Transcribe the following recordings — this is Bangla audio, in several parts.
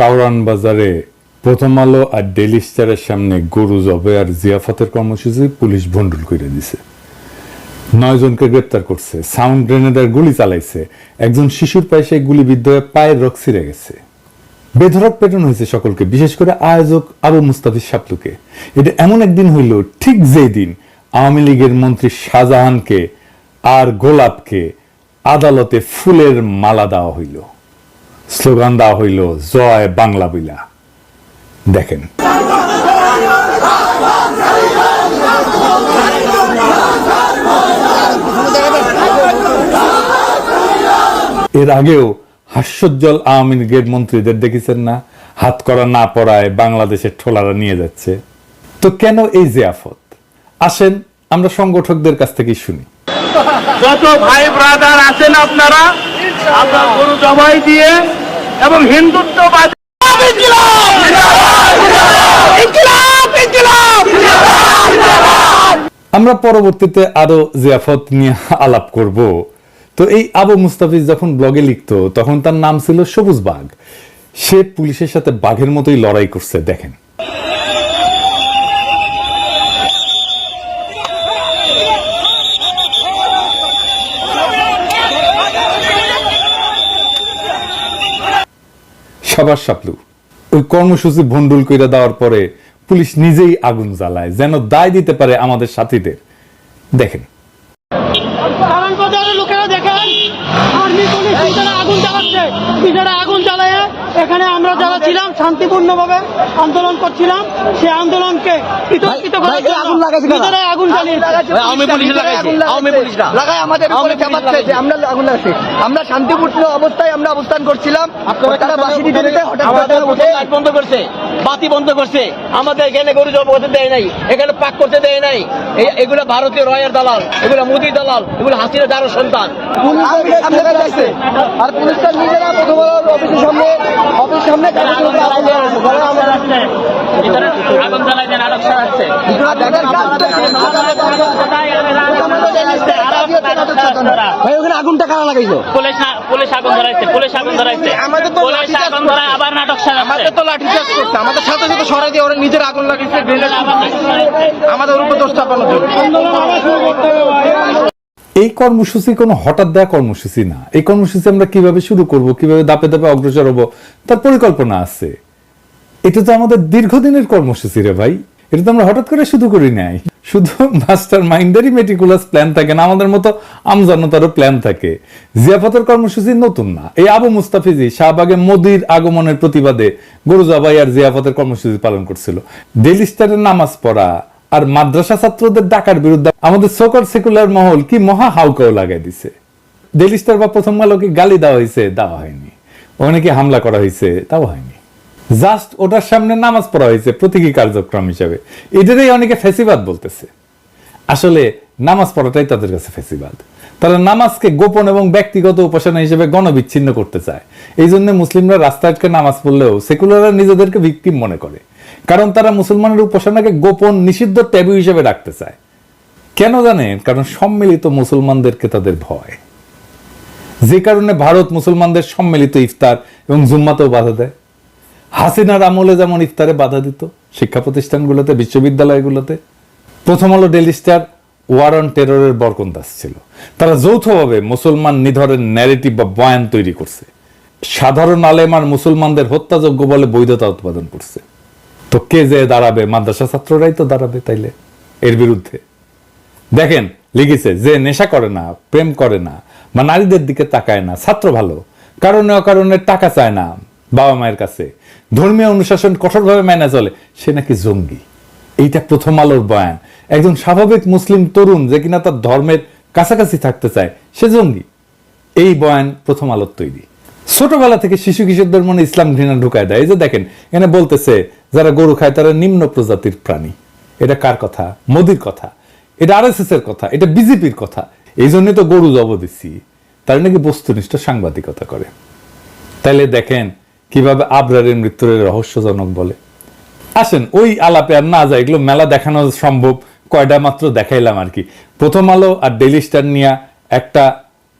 কাউরান বাজারে প্রথম আলো আর ডেলি স্টারের সামনে গরু জবে আর জিয়াফতের কর্মসূচি পুলিশ ভন্ডুল করে দিছে। নয় জনকে গ্রেপ্তার করছে, সাউন্ড গ্রেনেডার গুলি চালাইছে, একজন শিশুর পায়ে সেই গুলিবিদ্ধ হয়ে পায়ের রক ছিঁড়ে গেছে। বেধরক পেটন হয়েছে সকলকে, বিশেষ করে আয়োজক আবু মুস্তাফিজ সাপলুকে এটা এমন একদিন হইল, ঠিক যেই দিন আওয়ামী লীগের মন্ত্রী শাহজাহানকে আর গোলাপকে আদালতে ফুলের মালা দেওয়া হইল। স্লোগান দেওয়া হইল, জয় বাংলা বিলা। দেখেন। এর আগেও হাস্যোজ্জ্বল আওয়ামী লীগের মন্ত্রীদের দেখেছেন না? হাত করা না পড়ায় বাংলাদেশের ঠোলারা নিয়ে যাচ্ছে। তো কেন এই জিয়াফত? আসেন, আমরা সংগঠকদের কাছ থেকেই শুনি। যত ভাই ব্রাদার আছেন আপনারা আপনার গরু জবাই দিয়ে এবং আমরা পরবর্তীতে আরও জিয়াফত নিয়ে আলাপ করব। তো এই আবু মুস্তাফিজ যখন ব্লগে লিখতো, তখন তার নাম ছিল সবুজ বাঘ। সে পুলিশের সাথে বাঘের মতোই লড়াই করছে, দেখেন। সবার সাপলু ওই কর্মসূচি ভন্ডুল কইরা দেওয়ার পরে পুলিশ নিজেই আগুন জ্বালায়, যেন দায় দিতে পারে আমাদের সাথীদের। দেখেন। এখানে আমরা যারা ছিলাম শান্তিপূর্ণভাবে আন্দোলন করছিলাম সেই আন্দোলনকে বিতর্কিত করার জন্য আগুন লাগায় আমাদের উপরে চাপাচ্ছে যে আমরা আগুন লাগাচ্ছি আমরা শান্তিপূর্ণ অবস্থায় আমরা অবস্থান করছিলাম। তারা বাসি দিতে দিতে হঠাৎ লাইট বন্ধ করছে বাতি বন্ধ করছে আমাদের এখানে গরু জব করতে দেয় নাই এখানে পাক করতে দেয় নাই। এগুলো ভারতীয় রয়ের দালাল এগুলো মোদি দালাল এগুলো হাসিনা যারও সন্তান। আর পুলিশরা নিজেরা প্রথম অফিসের সামনে অফিসের সামনে আগুন দেন আরও। ভাই ওখানে আগুনটা কারা লাগাইছো পুলিশ পুলিশ আগুন ধরাইছে পুলিশ আগুন ধরাইছে আমাদের তো পুলিশ আগুন ধরায় আবার নাটক সাজাচ্ছে আমাদের তো লাঠি চার্জ করছে আমাদের সাথে সাথে সরাই দিয়ে ওরা নিজের আগুন লাগিয়েছে গ্রেনেড আমাদের উপর দোষ চাপানোর জন্য এই কর্মসূচি কোনো হঠাৎ দেওয়া কর্মসূচি না। এই কর্মসূচি আমরা কীভাবে শুরু করব, কীভাবে দাপে দাপে অগ্রসর হব, তার পরিকল্পনা আছে। এটা তো আমাদের দীর্ঘদিনের কর্মসূচি রে ভাই। এটা তো আমরা হঠাৎ করে শুরু করি নাই। শুধু মাস্টার মাইন্ডেরই মেটিকুলাস প্ল্যান থাকে না, আমাদের মতো আমজনতারও প্ল্যান থাকে। জিয়াফতের কর্মসূচি নতুন না। এই আবু মুস্তাফিজি শাহবাগে মোদির আগমনের প্রতিবাদে গরু জবাই আর জিয়াফতের কর্মসূচি পালন করছিল। ডেলি স্টারের নামাজ পড়া আর মাদ্রাসা ছাত্রদের ডাকার বিরুদ্ধে আমাদের সোকর সেকুলার মহল কি মহা হাউকাও লাগাই দিছে। ডেলি স্টার বা প্রথম আলোকে গালি দেওয়া হয়েছে, দেওয়া হয়নি। ওখানে কি হামলা করা হয়েছে, তাও হয়নি। জাস্ট ওটার সামনে নামাজ পড়া হয়েছে, প্রতীকী কার্যক্রম হিসাবে। এটারই অনেকে ফেসিবাদ বলতেছে। আসলে নামাজ পড়াটাই তাদের কাছে ফেসিবাদ। তারা নামাজকে গোপন এবং ব্যক্তিগত উপাসনা হিসেবে গণবিচ্ছিন্ন করতে চায়। এই জন্য মুসলিমরা রাস্তা আটকে নামাজ পড়লেও সেকুলাররা নিজেদেরকে ভিকটিম মনে করে। কারণ তারা মুসলমানের উপাসনাকে গোপন নিষিদ্ধ ট্যাবু হিসেবে রাখতে চায়। কেন জানেন? কারণ সম্মিলিত মুসলমানদেরকে তাদের ভয়। যে কারণে ভারত মুসলমানদের সম্মিলিত ইফতার এবং জুম্মাতেও বাধা দেয়। হাসিনার আমলে যেমন ইফতারে বাধা দিত শিক্ষা প্রতিষ্ঠানগুলোতে, বিশ্ববিদ্যালয়গুলোতে, Prothom Alo Daily Star, war on টেররের বরকন্দাস ছিল। তারা যৌথভাবে মুসলমান নিধরের ন্যারেটিভ বা বয়ান তৈরি করছে। সাধারণ আলেম আর মুসলমানদের হত্যাযোগ্য বলে বৈধতা উৎপাদন করছে। তো কে যে দাঁড়াবে? মাদ্রাসা ছাত্ররাই তো দাঁড়াবে তাইলে, এর বিরুদ্ধে। দেখেন, লিখেছে, যে নেশা করে না, প্রেম করে না, বা নারীদের দিকে তাকায় না, ছাত্র ভালো, কারণে অকারণে টাকা চায় না বাবা মায়ের কাছে। ধর্মীয় অনুশাসন কঠোরভাবে মেনে চলে, সে নাকি জঙ্গি। এইটা প্রথম আলোর বয়ান। একজন স্বাভাবিক মুসলিম তরুণ যে কিনা তার ধর্মের কাছাকাছি থাকতে চায়, সে জঙ্গি। এই বয়ান প্রথম আলোর তৈরি। ছোটবেলা থেকে শিশু কিশোরদের মনে ইসলাম ঘৃণা ঢুকায় দেয়। এই যে দেখেন, এখানে বলতেছে, যারা গরু খায় তারা নিম্ন প্রজাতির প্রাণী। এটা কার কথা? মোদির কথা। এটা আর এর কথা। এটা বিজেপির কথা। এই জন্য তো গরু জব দিচ্ছি। তারা নাকি বস্তুনিষ্ঠ সাংবাদিকতা করে। তাইলে দেখেন, কীভাবে আবরারের মৃত্যুর রহস্যজনক বলে। আসেন, ওই আলাপে আর না যায়, এগুলো মেলা দেখানো সম্ভব। কয়টা মাত্র দেখাইলাম আর কি। প্রথম আলো আর ডেলি স্টার নিয়ে একটা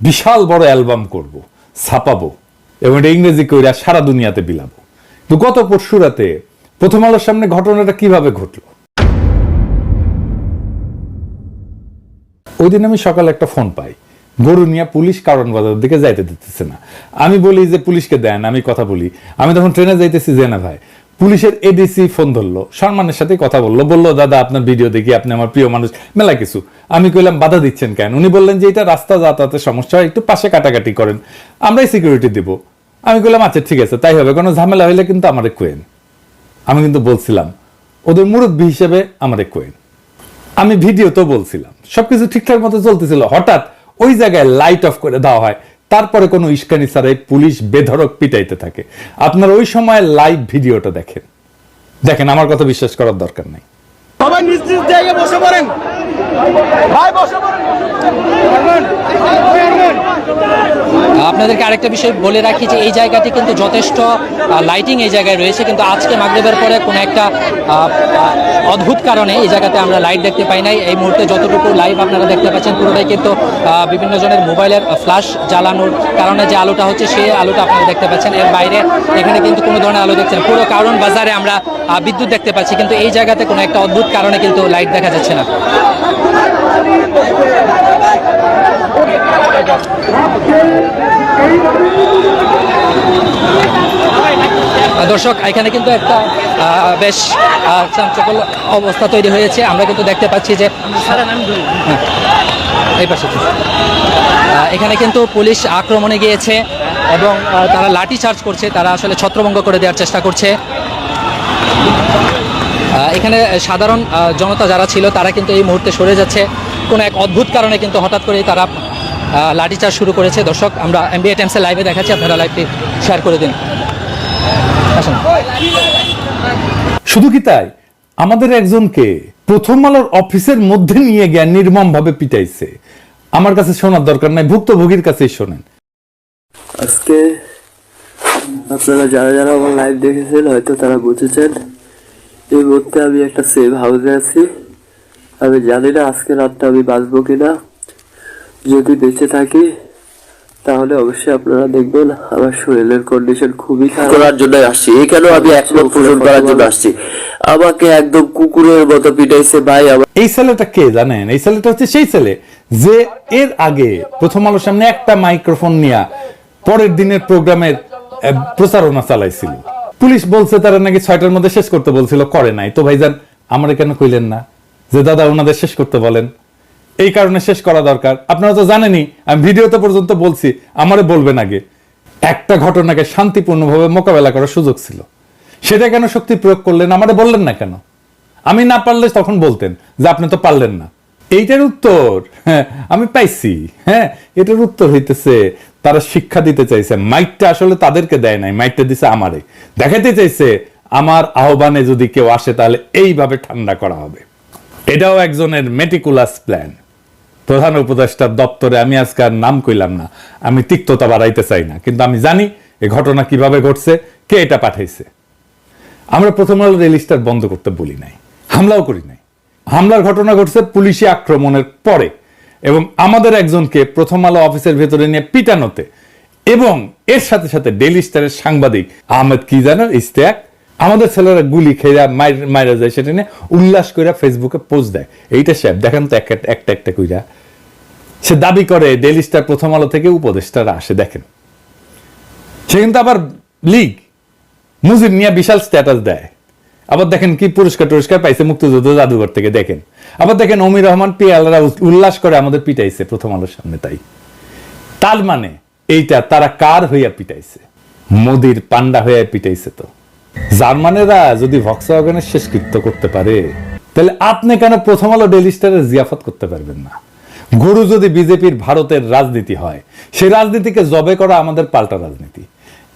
বিশাল বড় অ্যালবাম করব, ছাপাবো। এবং এটা ইংরেজি কইরা সারা দুনিয়াতে বিলাবো। তো গত পরশু রাতে প্রথম আলোর সামনে ঘটনাটা কীভাবে ঘটলো? ওই দিন আমি সকালে একটা ফোন পাই। গরু নিয়ে পুলিশ কারণ বাজার দিকে যাইতে দিতেছে না। আমি বলি যে, পুলিশকে দেন, আমি কথা বলি। আমি তখন ট্রেনে যাইতেছি যে, না ভাই। পুলিশের এডিসি ফোন ধরলো সম্মানের সাথে কথা বলল। বলল, দাদা, আপনার ভিডিও দেখি, আপনি আমার প্রিয় মানুষ, মেলা কিছু। আমি কইলাম, বাধা দিচ্ছেন কেন? উনি বললেন যে, এটা রাস্তা যাতায়াতের সমস্যা, একটু পাশে কাটাকাটি করেন। আমরাই সিকিউরিটি দিব। আমি কইলাম আচ্ছা ঠিক আছে, তাই হবে। কোনো ঝামেলা হইলে কিন্তু আমারে কোয়েন আমি কিন্তু বলছিলাম, ওদের মুরব্বী হিসেবে আমারে কোয়েন আমি ভিডিওতে বলছিলাম, সবকিছু ঠিকঠাক মতো চলতেছিল। হঠাৎ ওই জায়গায় লাইট অফ করে দেওয়া হয়। তারপরে কোনো ইস্কানি ছাড়াই পুলিশ বেধড়ক পিটাইতে থাকে। আপনার ওই সময় লাইভ ভিডিওটা দেখেন। দেখেন, আমার কথা বিশ্বাস করার দরকার নেই। সবাই নিজ নিজ জায়গায় বসে পড়েন। ভাই, বসে আপনাদেরকে আরেকটা বিষয় বলে রাখি যে এই জায়গাটি কিন্তু যথেষ্ট লাইটিং এই জায়গায় রয়েছে, কিন্তু আজকে মাগরেবের পরে কোনো একটা অদ্ভুত কারণে এই জায়গাতে আমরা লাইট দেখতে পাই নাই। এই মুহূর্তে যতটুকু লাইভ আপনারা দেখতে পাচ্ছেন, পুরোটাই কিন্তু বিভিন্ন জনের মোবাইলের ফ্ল্যাশ জ্বালানোর কারণে যে আলোটা হচ্ছে, সেই আলোটা আপনারা দেখতে পাচ্ছেন। এর বাইরে এখানে কিন্তু কোনো ধরনের আলো দেখছেন পুরো কারণ বাজারে আমরা বিদ্যুৎ দেখতে পাচ্ছি, কিন্তু এই জায়গাতে কোনো একটা অদ্ভুত কারণে কিন্তু লাইট দেখা যাচ্ছে না। দর্শক, এখানে কিন্তু একটা বেশ চাঞ্চল্য অবস্থা তৈরি হয়েছে। আমরা কিন্তু দেখতে পাচ্ছি যে হ্যাঁ, এই পাশে। এখানে কিন্তু পুলিশ আক্রমণে গিয়েছে এবং তারা লাঠি চার্জ করছে তারা আসলে ছত্রভঙ্গ করে দেওয়ার চেষ্টা করছে। এখানে সাধারণ জনতা যারা ছিল তারা কিন্তু এই মুহূর্তে সরে যাচ্ছে। কোনো এক অদ্ভুত কারণে কিন্তু হঠাৎ করেই তারা আহ, লাঠিচার্জ শুরু করেছে। দর্শক আমরা এমবিএ টাইমসের লাইভে দেখাচ্ছি। আপনারা লাইভটি শেয়ার করে দিন। আসুন। শুধু কি তাই? আমাদের একজনকে প্রথম আলোর অফিসের মধ্যে নিয়ে গিয়ে নির্মম ভাবে পিটাইছে। আমার কাছে শোনার দরকার নাই, ভুক্তভোগীর কাছেই শোনেন। আজকে আপনারা যারা যারা আমার লাইভ দেখেছেন, হয়তো তারা বুঝেছেন, এই মুহূর্তে আমি একটা সেভ হাউসে আছি। আমি জানি না আজকে রাতটা আমি বাঁচবো কিনা। যদি বেঁচে থাকি তাহলে অবশ্যই আপনারা দেখবেন আমার শরীরের কন্ডিশন খুবই খারাপ। করার জন্য আসছি। এখানেও আমি একমত পোষণ করার জন্য আসছি। আমাকে একদম কুকুরের মতো পিটাইছে ভাই আমার এই ছেলেটা কে জানেন? এই ছেলেটা হচ্ছে সেই ছেলে যে এর আগে প্রথম আলোর সামনে একটা মাইক্রোফোন নিয়ে পরের দিনের প্রোগ্রামের প্রচারণা চালাইছিল। পুলিশ বলছে তারা নাকি ছয়টার মধ্যে শেষ করতে বলছিল করে নাই। তো ভাইজান আমার কেন কইলেন না? যে দাদা ওনাদের শেষ করতে বলেন। এই কারণে শেষ করা দরকার। আপনারা তো জানেনই, আমি ভিডিওতে পর্যন্ত বলছি, আমারে বলবেন আগে, একটা ঘটনাকে শান্তিপূর্ণভাবে মোকাবেলা করার সুযোগ ছিল। সেটা কেন শক্তি প্রয়োগ করলেন, আমারে বললেন না কেন? আমি না পারলে তখন বলতেন যে আপনি তো পারলেন না। এইটার উত্তর হ্যাঁ আমি পাইছি হ্যাঁ এটার উত্তর হইতেছে, তারা শিক্ষা দিতে চাইছে মাইকটা আসলে তাদেরকে দেয় নাই মাইকটা দিছে আমারে। দেখাতে চাইছে, আমার আহ্বানে যদি কেউ আসে তাহলে এইভাবে ঠান্ডা করা হবে। এটাও একজনের মেটিকুলাস প্ল্যান প্রধান উপদেষ্টার দপ্তরে আমি আজকে আর নাম কইলাম না। আমি তিক্ততা বাড়াইতে চাই না, কিন্তু আমি জানি এই ঘটনা কীভাবে ঘটছে, কে এটা পাঠাইছে। আমরা প্রথম আলো রেলিস্টার বন্ধ করতে বলি নাই, হামলাও করি নাই। হামলার ঘটনা ঘটছে পুলিশি আক্রমণের পরে, এবং আমাদের একজনকে প্রথম আলো অফিসের ভেতরে নিয়ে পিটানোতে, এবং এর সাথে সাথে ডেইলি স্টারের সাংবাদিক আহমেদ কি জানার ইস্তেক আমাদের ছেলেরা গুলি খেয়ে মাইরা যায়, সেটা নিয়ে উল্লাস করে ফেসবুকে পোস্ট দেয়। এইটা সাহেব দেখেন তো একটা একটা কইরা। সে দাবি করে ডেইলি স্টার প্রথম আলো থেকে উপদেষ্টারা আসে, দেখেন। সে কিন্তু আবার লিগ। মুজিব নিয়ে বিশাল স্ট্যাটাস দেয়। আবার দেখেন কি পুরস্কার টুরস্কার পাইছে মুক্তিযুদ্ধ জাদুঘর থেকে, দেখেন। আবার দেখেন অমির রহমান পিয়ালরা উল্লাস করে আমাদের পিটাইছে প্রথম আলোর সামনে, তাই। তার মানে এইটা তারা কার হইয়া পিটাইছে? মোদির পান্ডা হইয়া পিটাইছে তো। জার্মানেরা যদি ভক্সওয়াগনের শেষকৃত্য করতে পারে, তাহলে আপনি কেন প্রথম আলো ডেলি স্টারের জিয়াফত করতে পারবেন না? গুরু যদি বিজেপির ভারতের রাজনীতি হয়, সেই রাজনীতিকে জবে করা আমাদের পাল্টা রাজনীতি।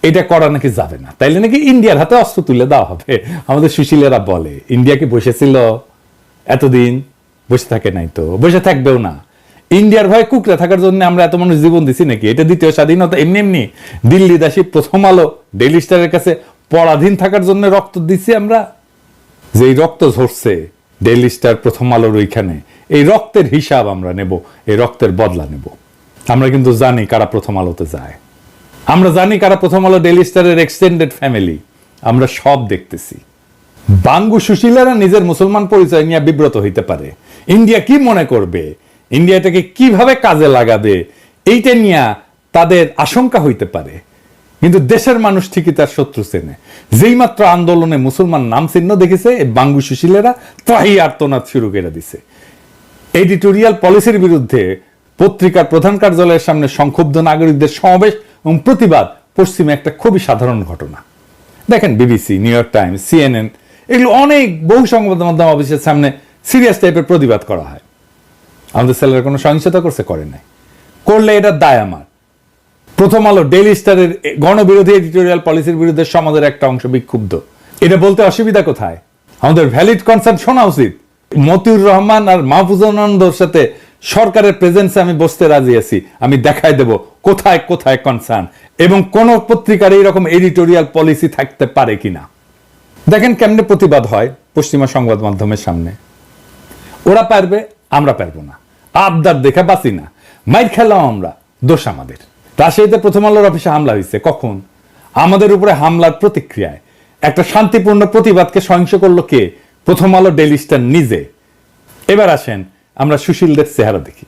এটা করা নাকি যাবে না? তাইলে নাকি ইন্ডিয়ার হাতে অস্ত্র তুলে দেওয়া হবে। আমাদের সুশীলেরা বলে, ইন্ডিয়া কি বসেছিল? এতদিন বসে থাকে নাই তো, বসে থাকবেও না। ইন্ডিয়ার ভয়ে কুকড়ে থাকার জন্য আমরা এত মানুষ জীবন দিছি নাকি? এটা দ্বিতীয় স্বাধীনতা এমনি এমনি দিল্লি দাসী প্রথম আলো ডেইলি স্টারের কাছে পরাধীন থাকার জন্য রক্ত দিছি আমরা। যে রক্ত ঝরছে ডেইলি স্টার প্রথম আলোর ওইখানে, এই রক্তের হিসাব আমরা নেব, এই রক্তের বদলা নেব। আমরা কিন্তু জানি কারা প্রথম আলোতে যায়। আমরা জানি কারা প্রথম আলো ডেইলি স্টারের এক্সটেন্ডেড ফ্যামিলি আমরা সব দেখতেছি। বাঙ্গু সুশীলারা নিজের মুসলমান পরিচয় নিয়ে বিব্রত হইতে পারে। ইন্ডিয়া কি মনে করবে? ইন্ডিয়াটাকে কীভাবে কাজে লাগাবে? এইটা নিয়ে তাদের আশঙ্কা হইতে পারে। কিন্তু দেশের মানুষ ঠিকই তার শত্রু চেনে। যেই মাত্র আন্দোলনে মুসলমান নাম চিহ্ন দেখেছে বাঙ্গু সুশীলেরা ত্রাহি আর্তনাদ শুরু করে দিছে। এডিটোরিয়াল পলিসির বিরুদ্ধে পত্রিকার প্রধান কার্যালয়ের সামনে সংক্ষুব্ধ নাগরিকদের সমাবেশ এবং প্রতিবাদ পশ্চিমে একটা খুবই সাধারণ ঘটনা। দেখেন BBC, New York Times, CNN, এগুলো অনেক বহু সংবাদ মাধ্যম অফিসের সামনে সিরিয়াস টাইপের প্রতিবাদ করা হয়। আমাদের ছেলেরা কোনো সহিংসতা করছে? করে নাই। করলে এটা দায় আমার। প্রথম আলো ডেইলি স্টারের গণবিরোধী এডিটোরিয়াল পলিসির বিরুদ্ধে সমাজের একটা অংশ বিক্ষুব্ধ। এটা বলতে অসুবিধা কোথায়? আমাদের ভ্যালিড কনসার্ন শোনা উচিত। মতিউর রহমান আর মাহফুজানন্দর সাথে সরকারের প্রেজেন্সে আমি বসতে রাজি আছি। আমি দেখাই দেব কোথায় কোথায় কনসার্ন এবং কোন পত্রিকার এইরকম এডিটোরিয়াল পলিসি থাকতে পারে কিনা। দেখেন কেমনে প্রতিবাদ হয় পশ্চিমা সংবাদ মাধ্যমের সামনে। ওরা পারবে, আমরা পারব না। আবদার দেখে বাঁচি না। মাইর খেলাম আমরা, দোষ আমাদের। রাজশাহীতে প্রথম আলোর অফিসে হামলা হয়েছে। কখন? আমাদের উপরে হামলার প্রতিক্রিয়ায়। একটা শান্তিপূর্ণ প্রতিবাদকে সহিংস করল কে? প্রথম আলো ডেইলি স্টার নিজে। এবার আসেন আমরা সুশীলদের চেহারা দেখি।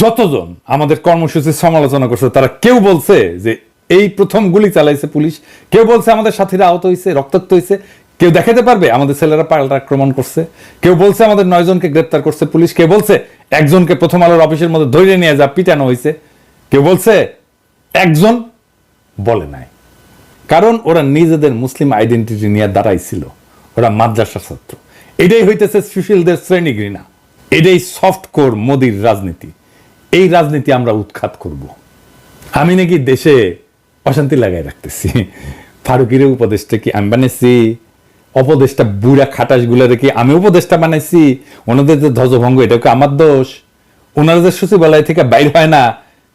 যতজন আমাদের কর্মসূচির সমালোচনা করছে, তারা কেউ বলছে যে এই প্রথম গুলি চালাইছে পুলিশ, কেউ বলছে আমাদের সাথীরা আহত হয়েছে রক্তাক্ত হয়েছে কেউ দেখাতে পারবে? আমাদের ছেলেরা পাল্টা আক্রমণ করছে। কেউ বলছে আমাদের নয় জনকে গ্রেপ্তার করছে পুলিশ। কেউ বলছে একজনকে প্রথম আলোর অফিসের মধ্যে ধরে নিয়ে যা, পিটানো হয়েছে কেউ বলছে একজন বলে নাই। কারণ ওরা নিজেদের মুসলিম আইডেন্টিটি নিয়ে দাঁড়াইছিল ওরা মাদ্রাসা ছাত্র। এটাই হইতেছে সুশীলদের শ্রেণি ঘৃণা। এটাই সফট কোর মোদির রাজনীতি। এই রাজনীতি আমরা উৎখাত করব। আমি নাকি দেশে অশান্তি লাগাই রাখতেছি। ফারুকির উপদেশটা কি? আমি বানাইছি। অপদেশটা বুড়া খাটাসগুলা কি আমি উপদেশটা বানাইছি। ওনাদের যে ধ্বজভঙ্গ, এটাও কি আমার দোষ? ওনারা যে সচিবালয় থেকে বাইর হয় না,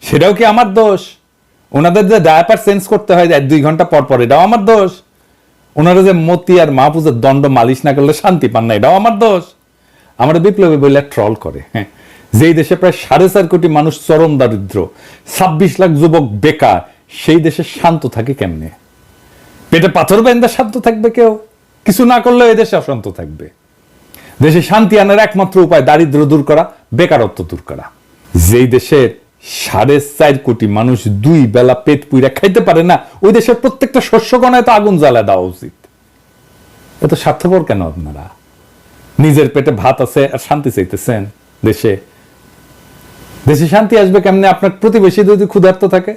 সেটাও কি আমার দোষ? ওনাদের যে ডায়াপার চেঞ্জ করতে হয় দুই ঘণ্টা পর পর, এটাও আমার দোষ? ওনারা যে মতি আর মাহফুজের দণ্ড মালিশ না করলে শান্তি পান না, এটাও আমার দোষ? আমরা বিপ্লবী বলে ট্রল করে হ্যাঁ। যেই দেশে প্রায় সাড়ে চার কোটি মানুষ চরম দারিদ্র, ছাব্বিশ লাখ যুবক বেকার, সেই দেশে শান্ত থাকে কেমনে? পেটে পাথর বেন্দা শান্ত থাকবে কেউ? কিছু না করলেও এই দেশে অশান্ত থাকবে। দেশে শান্তি আনার একমাত্র উপায় দারিদ্র দূর করা, বেকারত্ব দূর করা। যেই দেশের সাড়ে চার কোটি মানুষ দুই বেলা পেট পুইরা খাইতে পারে না, ওই দেশের প্রত্যেকটা শস্য গণায় তো আগুন জ্বালা দেওয়া উচিত। এত স্বার্থপর কেন আপনারা? নিজের পেটে ভাত আছে আর শান্তি চাইতেছেন দেশে। দেশে শান্তি আসবে কেমনে? আপনার প্রতিবেশী যদি ক্ষুধার্ত থাকে।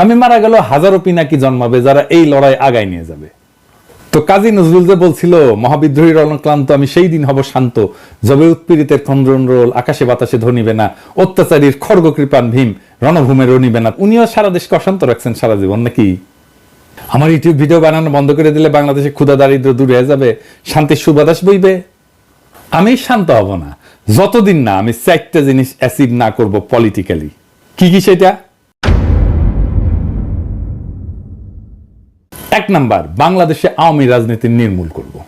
আমি মারা গেল হাজারো পিনাকি জন্মাবে যারা এই লড়াই আগায় নিয়ে যাবে। তো কাজী নজরুল যে বলছিল মহাবিদ্রোহীর অনক্লান্ত আমি সেই দিন হব শান্ত। যবে উৎপীড়িতের খন্ডন রোল, আকাশে বাতাসে ধনিবে না। অত্যাচারীর খড়গ কৃপান ভীম, রণভূমে রনিবে না। উনিও সারা দেশকে অশান্ত রাখছেন সারা জীবন, নাকি? আমার ইউটিউব ভিডিও বানানো বন্ধ করে দিলে বাংলাদেশে ক্ষুদা দারিদ্র দূরে হয়ে যাবে, শান্তির সুবাতাস বইবে। আমি শান্ত হব না। যতদিন না আমি চারটা জিনিস অ্যাসিড না করব পলিটিক্যালি কি কি সেটা? এক নাম্বার, বাংলাদেশে আওয়ামী রাজনীতি নির্মূল করব।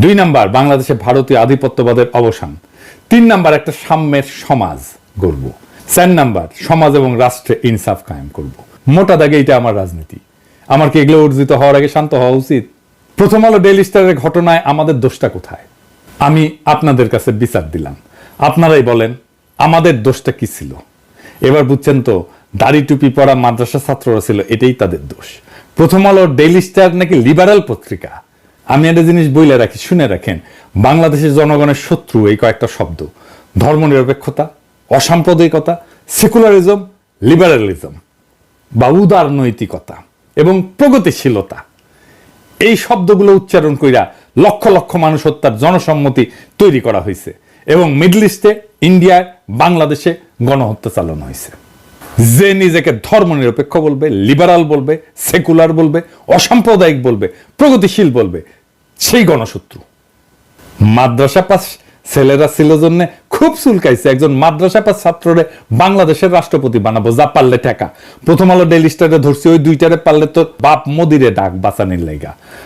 দুই নাম্বার, বাংলাদেশে ভারতীয় আধিপত্যবাদের অবসান। তিন নাম্বার, একটা সাম্যের সমাজ গড়ব। চার নাম্বার, সমাজ এবং রাষ্ট্রে ইনসাফ কায়েম করব। মোটা দাগে এটা আমার রাজনীতি। আমার কি এগুলো অর্জিত হওয়ার আগে শান্ত হওয়া উচিত? প্রথম আলো ডেইলি স্টারের ঘটনায় আমাদের দোষটা কোথায়? আমি আপনাদের কাছে বিচার দিলাম। আপনারাই বলেন, আমাদের দোষটা কি ছিল? এবার বুঝছেন তো, দাড়ি টুপি পরা মাদ্রাসা ছাত্ররা ছিল, এটাই তাদের দোষ। প্রথম আলো ডেইলি স্টার নাকি লিবারাল পত্রিকা? আমি একটা জিনিস বইলে রাখি, শুনে রাখেন। বাংলাদেশের জনগণের শত্রু, এই কয়েকটা শব্দ। ধর্মনিরপেক্ষতা, অসাম্প্রদায়িকতা, সেকুলারিজম, লিবারালিজম, বা উদার নৈতিকতা এবং প্রগতিশীলতা। এই শব্দগুলো উচ্চারণ কইরা লক্ষ লক্ষ মানুষ হত্যার জনসম্মতি তৈরি করা হয়েছে এবং মিডল ইস্টে, ইন্ডিয়ায়, বাংলাদেশে গণহত্যা চালানো হয়েছে যে নিজেকে ধর্মনিরপেক্ষ বলবে লিবারাল বলবে সেকুলার বলবে, অসাম্প্রদায়িক বলবে, প্রগতিশীল বলবে, সেই গণশত্রু। মাদ্রাসা পাস ছেলেরা ছিল জন্য খুব চুলকাইছে। একজন মাদ্রাসা পাস ছাত্ররে বাংলাদেশের রাষ্ট্রপতি বানাবো, যা পারলে ঠেকা। প্রথম আলো ডেইলি স্টারে ধরছি, ওই দুইটারে পারলে তো বাপ মোদিরে ডাক বাঁচানির লাইগা।